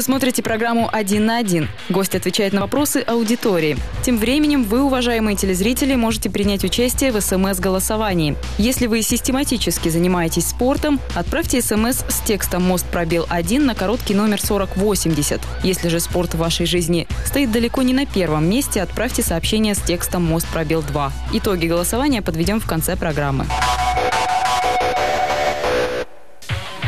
Вы смотрите программу «Один на один». Гость отвечает на вопросы аудитории. Тем временем вы, уважаемые телезрители, можете принять участие в СМС-голосовании. Если вы систематически занимаетесь спортом, отправьте СМС с текстом «Мост пробел 1» на короткий номер 4080. Если же спорт в вашей жизни стоит далеко не на первом месте, отправьте сообщение с текстом «Мост пробел 2». Итоги голосования подведем в конце программы.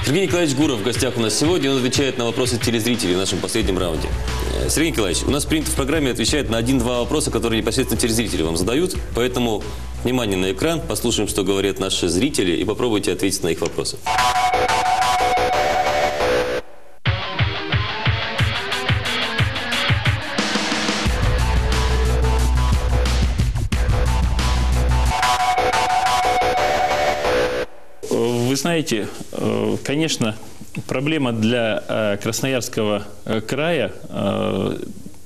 Сергей Николаевич Гуров в гостях у нас сегодня. Он отвечает на вопросы телезрителей в нашем последнем раунде. Э, Сергей Николаевич, у нас принято в программе отвечать на один-два вопроса, которые непосредственно телезрители вам задают. Поэтому внимание на экран, послушаем, что говорят наши зрители, и попробуйте ответить на их вопросы. Вы знаете, э, конечно, проблема для э, Красноярского э, края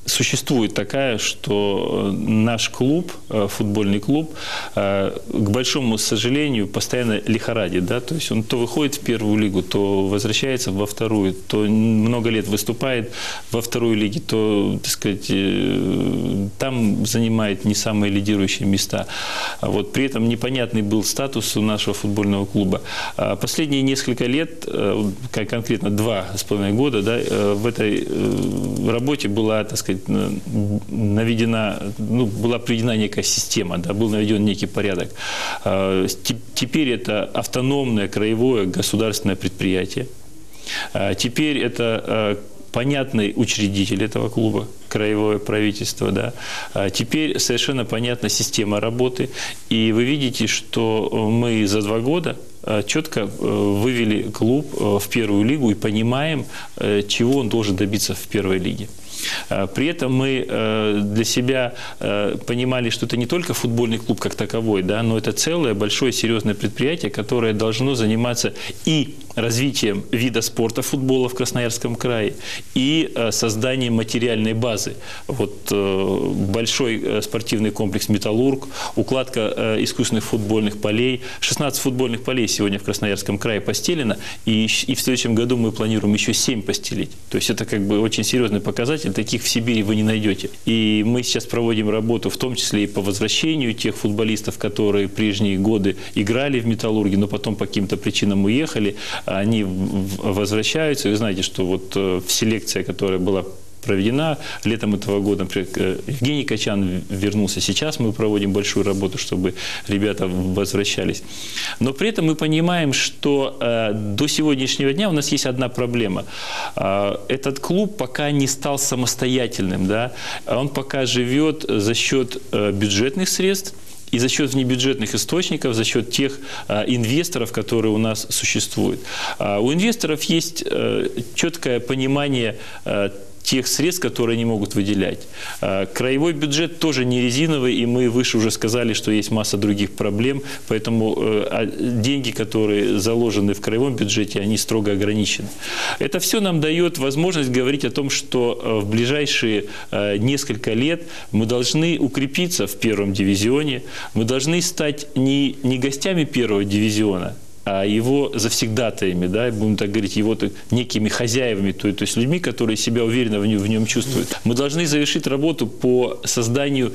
существует такая, что э, наш клуб, э, футбольный клуб, э, к большому сожалению, постоянно лихорадит. Да? То есть он то выходит в первую лигу, то возвращается во вторую, то много лет выступает во второй лиге, то, так сказать, там занимает не самые лидирующие места. А вот при этом непонятный был статус у нашего футбольного клуба. А последние несколько лет, конкретно два с половиной года, да, в этой работе была, так сказать, наведена, ну, была приведена некая система, да, был наведен некий порядок. А, теперь это автономное краевое государственное предприятие. А, теперь это а, понятный учредитель этого клуба, краевое правительство, да. теперь совершенно понятна система работы, и вы видите, что мы за два года четко э, вывели клуб э, в первую лигу и понимаем, э, чего он должен добиться в первой лиге. Э, при этом мы э, для себя э, понимали, что это не только футбольный клуб как таковой, да, но это целое большое серьезное предприятие, которое должно заниматься и развитием вида спорта футбола в Красноярском крае и созданием материальной базы. Вот большой спортивный комплекс «Металлург», укладка искусственных футбольных полей. 16 футбольных полей сегодня в Красноярском крае постелено, и, и в следующем году мы планируем еще 7 постелить. То есть это как бы очень серьезный показатель таких в Сибири вы не найдете. И мы сейчас проводим работу, в том числе и по возвращению тех футболистов, которые прежние годы играли в «Металлурге», но потом по каким-то причинам уехали. Они возвращаются. Вы знаете, что вот э, селекция, которая была проведена. Летом этого года, например, э, Евгений Качан вернулся. Сейчас мы проводим большую работу, чтобы ребята возвращались. Но при этом мы понимаем, что э, до сегодняшнего дня у нас есть одна проблема. Э, этот клуб пока не стал самостоятельным. Да? Он пока живет за счет э, бюджетных средств, и за счет внебюджетных источников, за счет тех а, инвесторов, которые у нас существуют. А, у инвесторов есть а, четкое понимание тех средств, которые они могут выделять. А, краевой бюджет тоже не резиновый, и мы выше уже сказали, что есть масса других проблем, поэтому э, а, деньги, которые заложены в краевом бюджете, они строго ограничены. Это все нам дает возможность говорить о том, что э, в ближайшие э, несколько лет мы должны укрепиться в первом дивизионе, мы должны стать не, не гостями первого дивизиона, его завсегдатаями, да, будем так говорить, его некими хозяевами, то, то есть людьми, которые себя уверенно в нем, в нем чувствуют. Мы должны завершить работу по созданию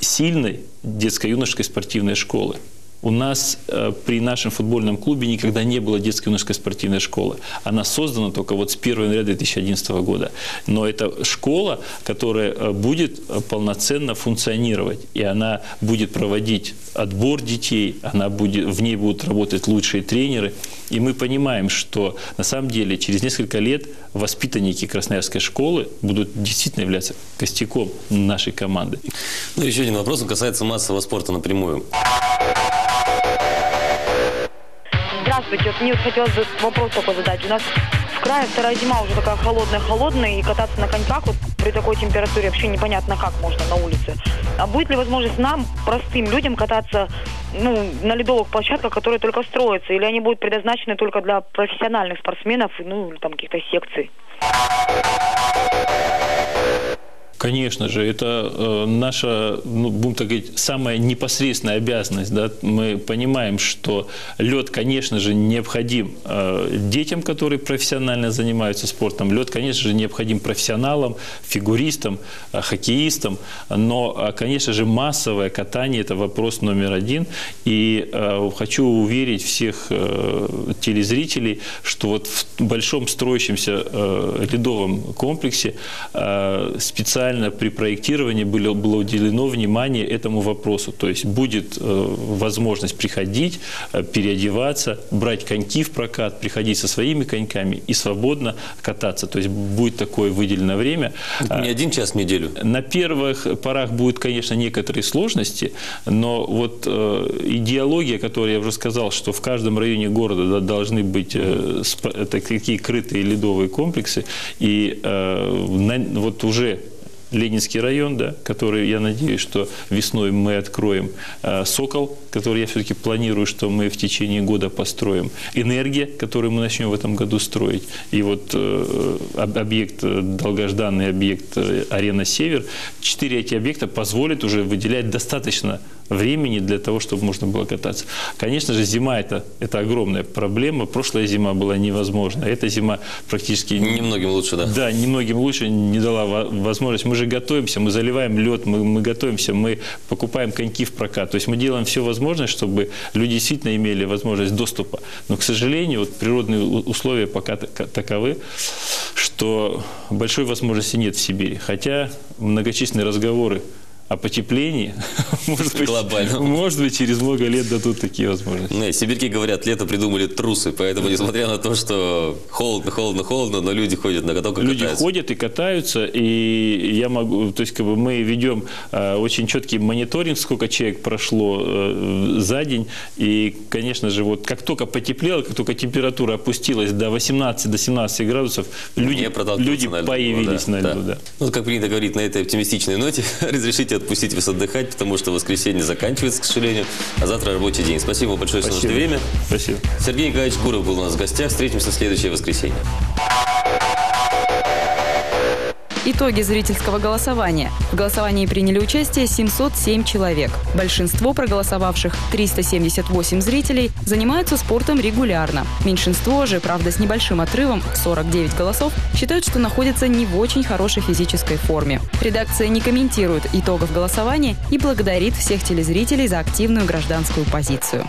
сильной детско-юношеской спортивной школы. У нас э, при нашем футбольном клубе никогда не было детской юношеской спортивной школы. Она создана только вот с 1 января 2011 года. Но это школа, которая э, будет э, полноценно функционировать. И она будет проводить отбор детей, она будет, в ней будут работать лучшие тренеры. И мы понимаем, что на самом деле через несколько лет воспитанники Красноярской школы будут действительно являться костяком нашей команды. Ну, еще один вопрос, он касается массового спорта напрямую. Вот мне хотелось бы вопрос такой задать. У нас в крае вторая зима уже такая холодная-холодная, и кататься на коньках вот при такой температуре вообще непонятно, как можно на улице. А будет ли возможность нам, простым людям, кататься ну, на ледовых площадках, которые только строятся, или они будут предназначены только для профессиональных спортсменов, ну, там каких-то секций? Конечно же, это э, наша, ну, будем так говорить, самая непосредственная обязанность. Да? Мы понимаем, что лед, конечно же, необходим э, детям, которые профессионально занимаются спортом. Лед, конечно же, необходим профессионалам, фигуристам, э, хоккеистам. Но, конечно же, массовое катание – это вопрос номер один. И хочу уверить всех телезрителей, что вот в большом строящемся ледовом комплексе специально специально при проектировании было, было уделено внимание этому вопросу. То есть будет э, возможность приходить, э, переодеваться, брать коньки в прокат, приходить со своими коньками и свободно кататься. То есть будет такое выделено время. Не один час в неделю? На первых порах будут, конечно, некоторые сложности, но вот э, идеология, которую я уже сказал, что в каждом районе города да, должны быть э, такие крытые ледовые комплексы, и э, на, вот уже Ленинский район, да, который, я надеюсь, что весной мы откроем. А, Сокол, который я все-таки планирую, что мы в течение года построим. Энергия, которую мы начнем в этом году строить. И вот э, объект, долгожданный объект э, Арена Север. Четыре эти объекта позволят уже выделять достаточно времени для того, чтобы можно было кататься. Конечно же, зима это, это огромная проблема. Прошлая зима была невозможна. Эта зима практически... Немногим лучше, да? Да, немногим лучше не дала возможность. Мы же готовимся, мы заливаем лед, мы, мы готовимся, мы покупаем коньки в прокат. То есть мы делаем все возможное, чтобы люди действительно имели возможность доступа. Но, к сожалению, вот природные условия пока таковы, что большой возможности нет в Сибири. Хотя многочисленные разговоры о потеплении, может быть, может быть, через много лет дадут такие возможности. Не, сибиряки говорят, лето придумали трусы, поэтому, несмотря на то, что холодно, холодно, холодно, но люди ходят на каток и Люди катаются. ходят и катаются, и я могу, то есть, как бы мы ведем э, очень четкий мониторинг, сколько человек прошло э, за день, и, конечно же, вот как только потеплело, как только температура опустилась до 18, до 17 градусов, люди, люди на появились да, на льду, да. да. Ну, как принято говорить на этой оптимистичной ноте, разрешите отпустить вас отдыхать, потому что воскресенье заканчивается, к сожалению, а завтра рабочий день. Спасибо большое, что нашли время. Спасибо. Сергей Николаевич Куров был у нас в гостях. Встретимся в следующее воскресенье. Итоги зрительского голосования. В голосовании приняли участие 707 человек. Большинство проголосовавших, 378 зрителей, занимаются спортом регулярно. Меньшинство же, правда с небольшим отрывом, 49 голосов, считают, что находятся не в очень хорошей физической форме. Редакция не комментирует итогов голосования и благодарит всех телезрителей за активную гражданскую позицию.